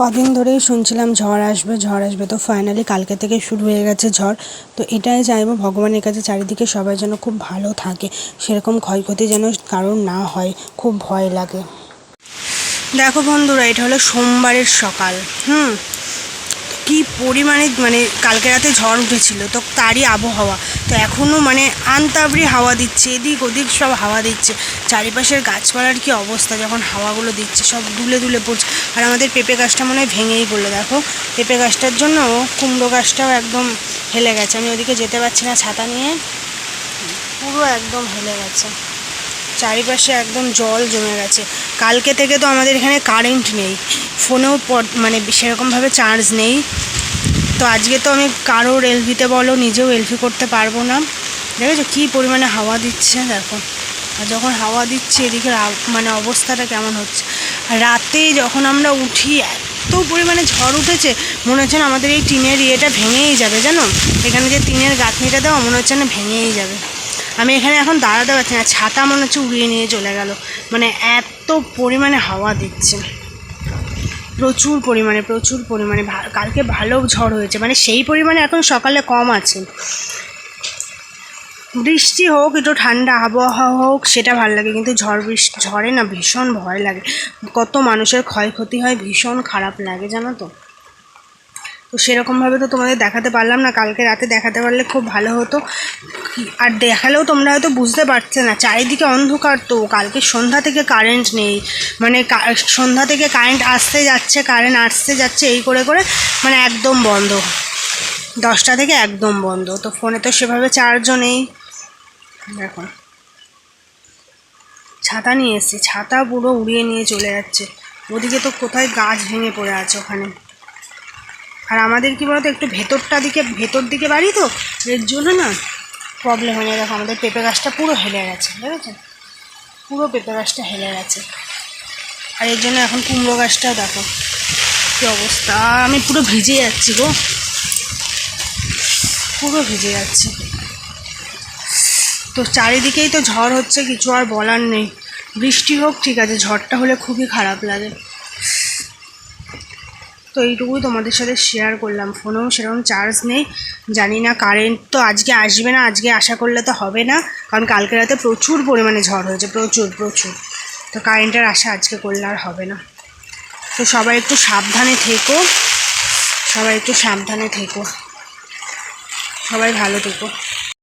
কদিন ধরেই শুনছিলাম ঝড় আসবে ঝড় আসবে। তো ফাইনালি কালকে থেকে শুরু হয়ে গেছে ঝড়। তো এটাই চাইব ভগবানের কাছে চারিদিকে সবাই যেন খুব ভালো থাকে। সেরকম ক্ষয়ক্ষতি যেন কারোর না হয়, খুব ভয় লাগে। দেখো বন্ধুরা, এটা হলো সোমবারের সকাল, হুম? কি পরিমাণে মানে কালকে রাতে ঝড় উঠেছিল, তো তারই আবহাওয়া। তো এখনও মানে আনতাবড়ি হাওয়া দিচ্ছে, এদিক ওদিক সব হাওয়া দিচ্ছে। চারিপাশের গাছপালার কি অবস্থা, যখন হাওয়াগুলো দিচ্ছে, সব দুলে দুলে পড়ছে। আর আমাদের পেঁপে গাছটা মনে হয় ভেঙেই পড়ল, দেখো। পেঁপে গাছটার জন্য কুমড়ো গাছটাও একদম হেলে গেছে। আমি ওদিকে যেতে পারছি না ছাতা নিয়ে। পুরো একদম হেলে গেছে। চারিপাশে একদম জল জমে গেছে। কালকে থেকে তো আমাদের এখানে কারেন্ট নেই। ফোনেও মানে সেরকমভাবে চার্জ নেই। তো আজকে তো আমি কারোর এলভিতে বলো, নিজেও এলভি করতে পারব না। দেখেছ কী পরিমাণে হাওয়া দিচ্ছে, দেখো। আর যখন হাওয়া দিচ্ছে এদিকে মানে অবস্থাটা কেমন হচ্ছে। আর রাতে যখন আমরা উঠি, এত পরিমাণে ঝড় উঠেছে, মনে হচ্ছে আমাদের এই টিনের ইয়েটা ভেঙেই যাবে, জানো? এখানে যে টিনের গাঁথনিটা দেওয়া, মনে হচ্ছে না ভেঙেই যাবে। আমি এখানে এখন দাঁড়াতে পারছি না, ছাতা মনে হচ্ছে উড়িয়ে নিয়ে চলে গেল। মানে এত পরিমাণে হাওয়া দিচ্ছে। প্রচুর পরিমাণে প্রচুর পরিমাণে কালকে ভালো ঝড় হয়েছে। মানে সেই পরিমাণে এখন সকালে কম আছে। বৃষ্টি হোক, একটু ঠান্ডা আবহাওয়া হোক, সেটা ভালো লাগে। কিন্তু ঝড় বৃষ্টি, ঝড়ে না ভীষণ ভয় লাগে। কত মানুষের ক্ষয়ক্ষতি হয়, ভীষণ খারাপ লাগে, জানো তো? তো সেরকমভাবে তো তোমাদের দেখাতে পারলাম না। কালকে রাতে দেখাতে পারলে খুব ভালো হতো। আর দেখালেও তোমরা হয়তো বুঝতে পারছে না। চারিদিকে অন্ধকার তো। কালকে সন্ধ্যা থেকে কারেন্ট নেই। মানে সন্ধ্যা থেকে কারেন্ট আসতে যাচ্ছে কারেন্ট আসতে যাচ্ছে, এই করে করে মানে একদম বন্ধ। দশটা থেকে একদম বন্ধ। তো ফোনে তো সেভাবে চার্জও নেই। দেখো। ছাতা নিয়ে এসেছি। ছাতা পুরো উড়িয়ে নিয়ে চলে যাচ্ছে। ওদিকে তো কোথায় গাছ ভেঙে পড়ে আছে ওখানে। আর আমাদের কি বলতো, একটু ভেতরটা দিকে, ভেতর দিকে বাড়ি তো, এর জন্য না প্রবলেম হয়ে দেখো, আমাদের পেঁপে গাছটা পুরো হেলে গেছে দেখেছ পুরো পেঁপে গাছটা হেলে গেছে। আর এর জন্য এখন কুমড়ো গাছটাও দেখো, কী অবস্থা। আমি পুরো ভিজে যাচ্ছি গো। পুরো ভিজে যাচ্ছি। তো চারিদিকেই তো ঝড় হচ্ছে, কিছু আর বলার নেই। বৃষ্টি হোক, ঠিক আছে, ঝড়টা হলে খুবই খারাপ লাগে। তো এইটুকুই তোমাদের সাথে শেয়ার করলাম। ফোনেও সেরকম চার্জ নেই। জানি না কারেন্ট তো আজকে আসবে না, আজকে আশা করলে তো হবে না। কারণ কালকে রাতে প্রচুর পরিমাণে ঝড় হয়েছে, প্রচুর প্রচুর। তো কারেন্টের আশা আজকে করলে আর হবে না। তো সবাই একটু সাবধানে থেকো। সবাই একটু সাবধানে থেকো। সবাই ভালো থেকো।